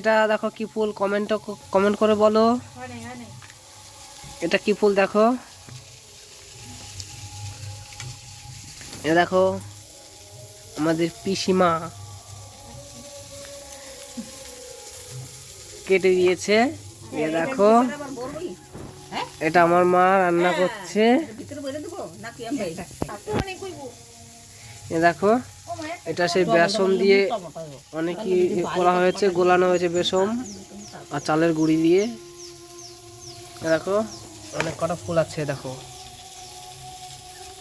এটা দেখো কি ফুল কমেন্ট কমেন্ট করে বলো। এটা কি ফুল দেখো? এ দেখো আমাদের পিসিমা কেটে দিয়েছে। এ দেখো এটা আমার মা রান্না করছে। এ দেখো এটা সেই বেসন দিয়ে অনেকই করা হয়েছে গোলানো হয়েছে বেসন আর চালের গুঁড়ি দিয়ে। দেখো অনেক কটা ফুল আছে দেখো।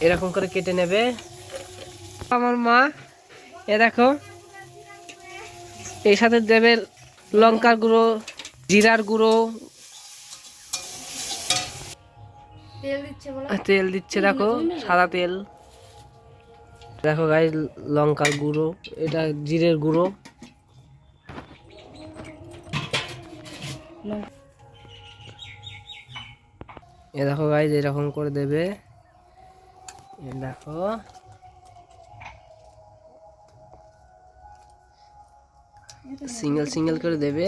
এরকম করে কেটে নেবে। আমার মা এ দেখো এর সাথে দেবে লঙ্কার গুঁড়ো জিরার গুঁড়ো। তেল দিচ্ছে দেখো সাদা তেল। দেখো গাই লঙ্কার গুঁড়ো, এটা জিরের গুঁড়ো। এ দেখো গাইজ এরকম করে দেবে। এ দেখো। সিঙ্গেল সিঙ্গেল করে দেবে।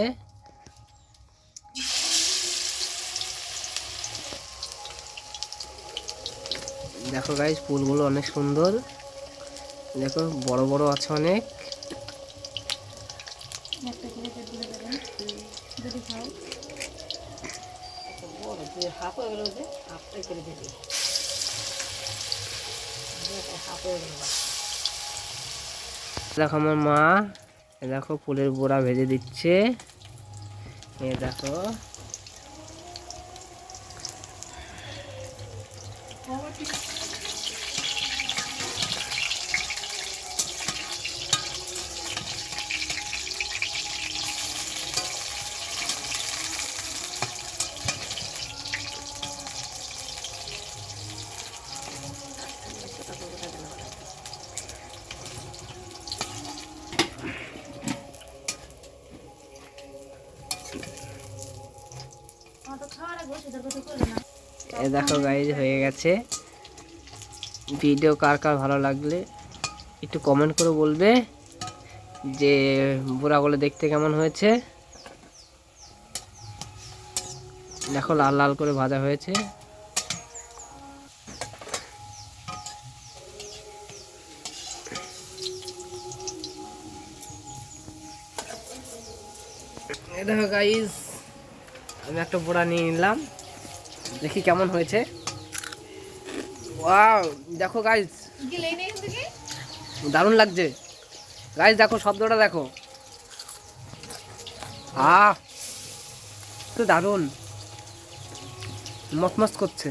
দেখো গাইজ ফুলগুলো অনেক সুন্দর। দেখো বড় বড় আছে অনেক। দেখো আমার মা দেখো ফুলের বোড়া ভেজে দিচ্ছে। এ দেখো। এ দেখো গাইজ হয়ে গেছে। ভিডিও কার কার ভালো লাগলে একটু কমেন্ট করে বলবে যে বোড়াগুলো দেখতে কেমন হয়েছে। দেখো লাল লাল করে ভাজা হয়েছে। দেখো গাইজ আমি একটা বোড়া নিয়ে নিলাম। দেখি কেমন হয়েছে। ওয়াও দেখো গাইজ দারুণ লাগছে। গাইজ দেখো শব্দটা দেখো। আহ তো দারুণ। মসমস করছে।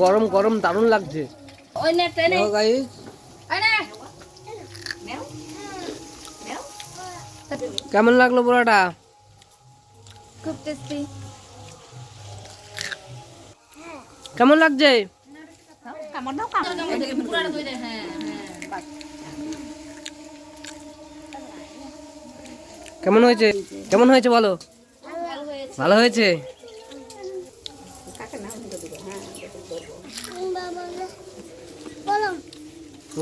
গরম গরম দারুণ লাগছে। গাইজ ওই নে কেমন লাগল বোড়াটা খুব টেস্টি কেমন লাগছে? হ্যাঁ হ্যাঁ কেমন হয়েছে? কেমন হয়েছে বলো? ভালো হয়েছে? ভালো হয়েছে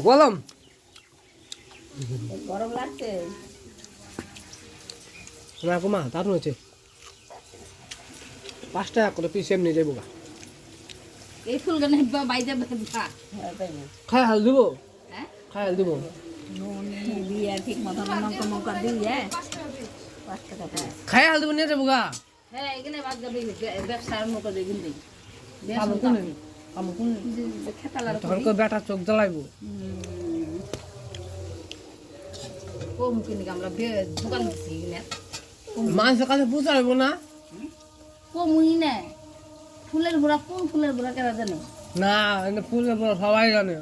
বললাম গরম লাগছে? না কুমা দারুণ হয়েছে পাঁচ টাকা করে পিস এমনি যাব গা। এই ফুলগানে বাইদে ভা খাই হাল দিব? হ্যাঁ? খাই হাল দিব? খাই হাল দিব নিয়ে যাব গা। হ্যাঁ এখানে বাদ যাবে তখন বেটা চোখ জ্বালাইবো? কম কিনে আমরা দোকান দিছি না মানুষের কাছে পৌঁছাইবো না? কমুই না। ফুলের ভরা কোন ফুলের ভরা কেনা জানে? না ফুলের পর সবাই জানে।